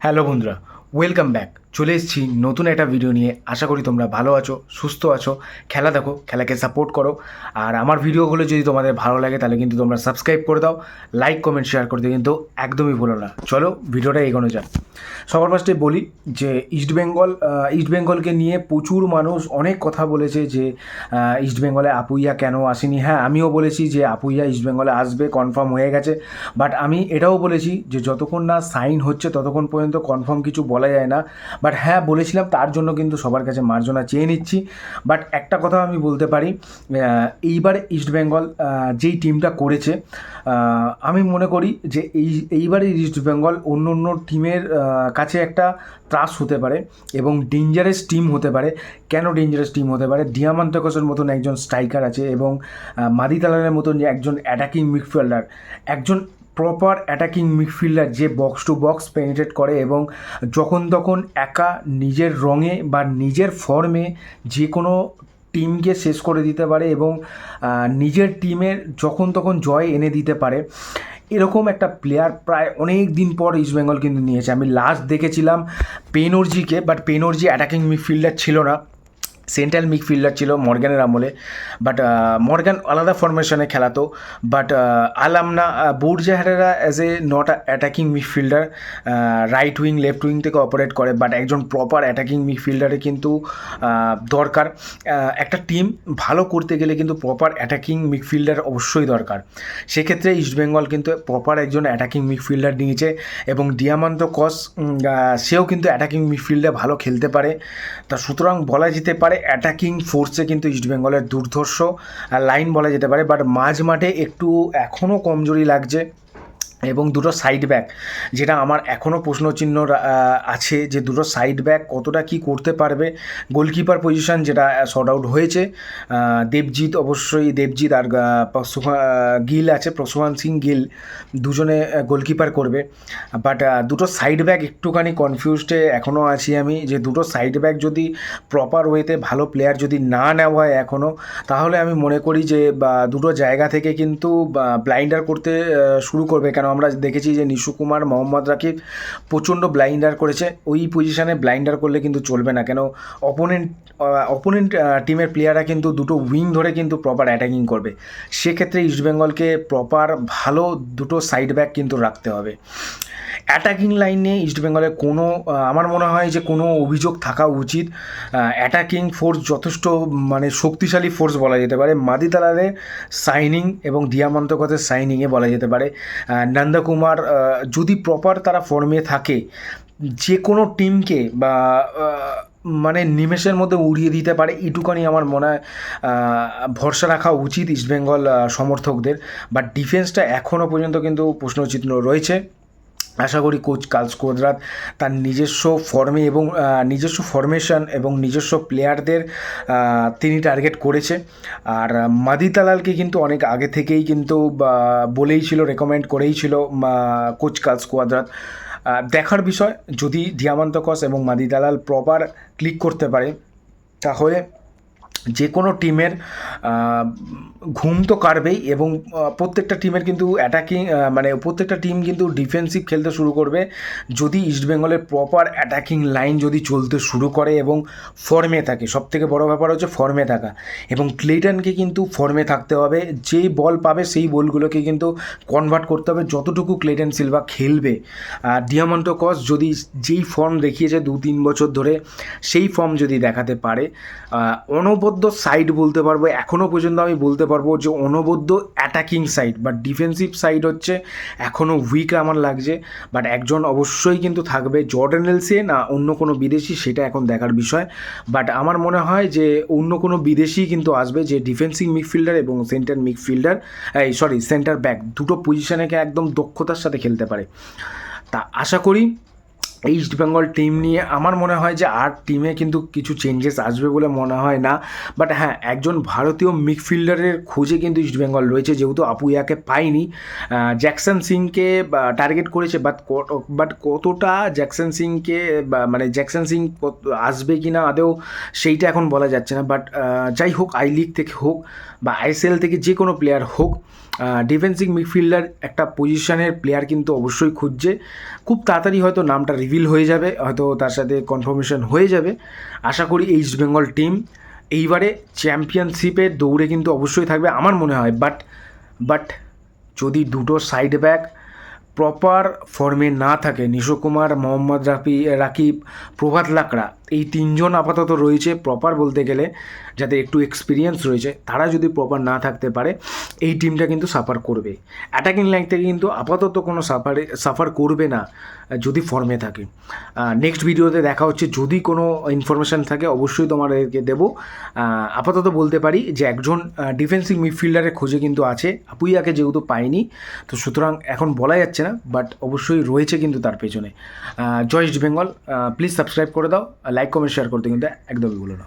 Hello বন্ধুরা welcome back চলে এসেছি নতুন একটা ভিডিও নিয়ে। আশা করি তোমরা ভালো আছো, সুস্থ আছো। খেলা দেখো, খেলাকে সাপোর্ট করো। আর আমার ভিডিওগুলো যদি তোমাদের ভালো লাগে, তাহলে কিন্তু তোমরা সাবস্ক্রাইব করে দাও। লাইক কমেন্ট শেয়ার করতে কিন্তু একদমই ভুলো না। চলো ভিডিওটা এগোনো যাক। সবার ফার্স্টে বলি যে ইস্ট বেঙ্গল ইস্ট বেঙ্গলকে নিয়ে প্রচুর মানুষ অনেক কথা বলেছে যে ইস্ট বেঙ্গলে আপুইয়া কেন আসেনি? হ্যাঁ আমিও বলেছি যে, আপুইয়া ইস্ট বেঙ্গলে আসবে কনফার্ম হয়ে গেছে। বাট আমি এটাও বলেছি যে, যতক্ষণ না সাইন হচ্ছে, ততক্ষণ পর্যন্ত কনফার্ম কিছু বলা যায় না। বাট হ্যাঁ বলেছিলাম তার জন্য কিন্তু সবার কাছে মার্জনা চেয়ে নিচ্ছি। বাট একটা কথা আমি বলতে পারি এইবার ইস্ট বেঙ্গল যেই টিমটা করেছে আমি মনে করি যে এই এইবারে ইস্ট বেঙ্গল অন্য অন্য টিমের কাছে একটা ত্রাস হতে পারে এবং ডেঞ্জারাস টিম হতে পারে। কেন ডেঞ্জারাস টিম হতে পারে? ডিয়ামান্তকসের মতন একজন স্ট্রাইকার আছে এবং আহ, মাদি তালানের মতন যে একজন অ্যাটাকিং মিডফিল্ডার একজন প্রপার অ্যাটাকিং মিডফিল্ডার যে বক্স টু বক্স পেনিট্রেট করে এবং যখন তখন একা নিজের রঙে বা নিজের ফর্মে যে কোনো টিমকে শেষ করে দিতে পারে এবং নিজের টিমের যখন তখন জয় এনে দিতে পারে। এরকম একটা প্লেয়ার প্রায় অনেক দিন পর ইস্টবেঙ্গল কিন্তু নিয়েছে। আমি লাস্ট দেখেছিলাম পেনর্জিকে বাট পেনর্জি অ্যাটাকিং মিডফিল্ডার ছিল না। সেন্ট্রাল মিডফিল্ডার ছিল মর্গ্যানের আমলে বাট মর্গ্যান আলাদা ফরমেশনে খেলাতো but আলামনা Borja Herrera as a not attacking midfielder right wing left wing থেকে অপারেট করে বাট একজন প্রপার অ্যাটাকিং মিডফিল্ডারে কিন্তু দরকার। একটা টিম ভালো করতে গেলে কিন্তু প্রপার অ্যাটাকিং মিডফিল্ডার অবশ্যই দরকার। সেক্ষেত্রে ইস্টবেঙ্গল কিন্তু প্রপার একজন অ্যাটাকিং মিডফিল্ডার নিয়েছে, এবং ডিয়ামান্ত কস সেও কিন্তু অ্যাটাকিং মিডফিল্ডে ভালো খেলতে পারে। তা সুতরাং বলা যেতে পারে অ্যাটাকিং ফোর্সে কিন্তু ইস্টবেঙ্গলের দুর্ধর্ষ লাইন বলা যেতে পারে বাট মাঝ মাঠে একটু এখনও কমজোরি লাগছে। এবং দুটো সাইড ব্যাক যেটা আমার এখনও প্রশ্নচিহ্ন আছে যে দুটো সাইড ব্যাক কতটা কি করতে পারবে। গোলকিপার পজিশন যেটা শর্ট আউট হয়েছে। দেবজিৎ, অবশ্যই দেবজিৎ আর গিল আছে প্রসুভান সিং গিল দুজনে গোলকিপার করবে। বাট দুটো সাইড ব্যাক একটুখানি কনফিউজডে এখনও আছি আমি যে দুটো সাইড ব্যাক যদি প্রপার ওয়েতে ভালো প্লেয়ার যদি না নেওয়া হয় এখনও তাহলে আমি মনে করি যে দুটো জায়গা থেকে কিন্তু ব্লাইন্ডার করতে শুরু করবে। কেন? আমরা দেখেছি যে নিশু কুমার, মোহাম্মদ রাকিব প্রচণ্ড ব্লাইন্ডার করেছে। ওই পজিশানে ব্লাইন্ডার করলে কিন্তু চলবে না। কেন? অপোনেন্ট অপোনেন্ট টিমের প্লেয়াররা কিন্তু দুটো উইং ধরে কিন্তু প্রপার অ্যাটাকিং করবে। সেক্ষেত্রে ইস্টবেঙ্গলকে প্রপার ভালো দুটো সাইড ব্যাক কিন্তু রাখতে হবে। অ্যাটাকিং লাইনে ইস্টবেঙ্গলের কোনো আমার মনে হয় যে কোনো অভিযোগ থাকা উচিত। অ্যাটাকিং ফোর্স যথেষ্ট মানে শক্তিশালী ফোর্স বলা যেতে পারে। মাদি মাদিতালারে সাইনিং এবং দিয়ামন্তকতের সাইনিংয়ে বলা যেতে পারে। নন্দকুমার যদি প্রপার তারা ফর্মে থাকে, যে কোনো টিমকে বা মানে নিমেষের মধ্যে উড়িয়ে দিতে পারে, এটুকানি আমার মনে হয় ভরসা রাখা উচিত ইস্টবেঙ্গল সমর্থকদের। বাট ডিফেন্সটা এখনও পর্যন্ত কিন্তু প্রশ্নচিহ্ন রয়েছে। আশা করি কোচ কালস কোদরাত তার নিজস্ব ফর্মে এবং নিজস্ব ফরমেশন এবং নিজস্ব প্লেয়ারদের তিনি টার্গেট করেছে। আর মাদি তালালকে কিন্তু অনেক আগে থেকেই কিন্তু বলেই ছিল রেকমেন্ড করেই ছিল কোচ কালস কোয়াদ্রাত দেখার বিষয়, যদি দিয়ামান্তকস এবং মাদি দালাল প্রপার ক্লিক করতে পারে, তাহলে যে কোনো টিমের ঘুম তো কাটবেই এবং প্রত্যেকটা টিমের কিন্তু অ্যাটাকিং মানে প্রত্যেকটা টিম কিন্তু ডিফেন্সিভ খেলতে শুরু করবে। যদি ইস্টবেঙ্গলের প্রপার অ্যাটাকিং লাইন যদি চলতে শুরু করে এবং ফর্মে থাকে সব থেকে বড় ব্যাপার হচ্ছে ফর্মে থাকা। এবং ক্লেটনকে কিন্তু ফর্মে থাকতে হবে যেই বল পাবে সেই বলগুলোকে কিন্তু কনভার্ট করতে হবে যতটুকু ক্লেটন সিলভা খেলবে। আর ডিয়ামন্টো কস যদি যেই ফর্ম দেখিয়েছে দু তিন বছর ধরে সেই ফর্ম যদি দেখাতে পারে আহ, অনবদ্য সাইড বলতে পারব। এখনও পর্যন্ত আমি বলতে পারব যে অনবদ্য attacking side but defensive side হচ্ছে এখনও উইক আমার লাগছে। বাট একজন অবশ্যই কিন্তু থাকবে জর্ডান এলসে না অন্য কোনো বিদেশি, সেটা এখন দেখার বিষয়। বাট আমার মনে হয় যে অন্য কোনো বিদেশি কিন্তু আসবে যে ডিফেন্সিভ মিডফিল্ডার এবং সেন্টার মিডফিল্ডার এই সরি সেন্টার ব্যাক দুটো পজিশনে একদম দক্ষতার সাথে খেলতে পারে। তা আশা করি ইস্ট বেঙ্গল টিম নিয়ে আমার মনে হয় যে আর টিমে কিন্তু কিছু চেঞ্জেস আসবে বলে মনে হয় না। বাট হ্যাঁ একজন ভারতীয় মিডফিল্ডারের খোঁজে কিন্তু ইস্ট বেঙ্গল রয়েছে, যেহেতু আপুইয়াকে পায়নি। জ্যাকসন সিংকে টার্গেট করেছে বাট বাট কতটা জ্যাকসন সিংকে মানে জ্যাকসন সিং আসবে কি না আদেও সেইটা এখন বলা যাচ্ছে না। বাট যাই হোক আই লিগ থেকে হোক, বা আইএসএল থেকে যে কোনো প্লেয়ার হোক ডিফেন্সিভ মিডফিল্ডার একটা পজিশনের প্লেয়ার কিন্তু অবশ্যই খুঁজছে। খুব তাড়াতাড়ি হয়তো নামটা রিভিল হয়ে যাবে, হয়তো তার সাথে কনফার্মেশন হয়ে যাবে। আশা করি ইস্ট বেঙ্গল টিম এইবারে চ্যাম্পিয়নশিপের দৌড়ে কিন্তু অবশ্যই থাকবে আমার মনে হয়। বাট বাট যদি দুটো সাইড ব্যাক প্রপার ফর্মে না থাকে, নিশো কুমার, মোহাম্মদ রাফি, রাকিব, প্রভাত লাকড়া এই তিনজন আপাতত রয়েছে প্রপার বলতে গেলে যাদের একটু এক্সপিরিয়েন্স রয়েছে। তারা যদি প্রপার না থাকতে পারে, এই টিমটা কিন্তু সাফার করবে। অ্যাটাকিং লাইন থেকে কিন্তু আপাতত কোনো সাফারে সাফার করবে না, যদি ফর্মে থাকে। নেক্সট ভিডিওতে দেখা হচ্ছে, যদি কোনো ইনফরমেশান থাকে, অবশ্যই তোমাদেরকে দেবো। আপাতত বলতে পারি যে একজন ডিফেন্সিভ মিডফিল্ডারের খোঁজে কিন্তু আছে। আপুইয়াকে যেহেতু পাইনি, তো সুতরাং এখন বলা যাচ্ছে না বাট অবশ্যই রয়েছে কিন্তু তার পেছনে। জয় ইস্ট বেঙ্গল প্লিজ সাবস্ক্রাইব করে দাও লাইক কমেন্ট শেয়ার করতে কিন্তু একদমই ভুলো না।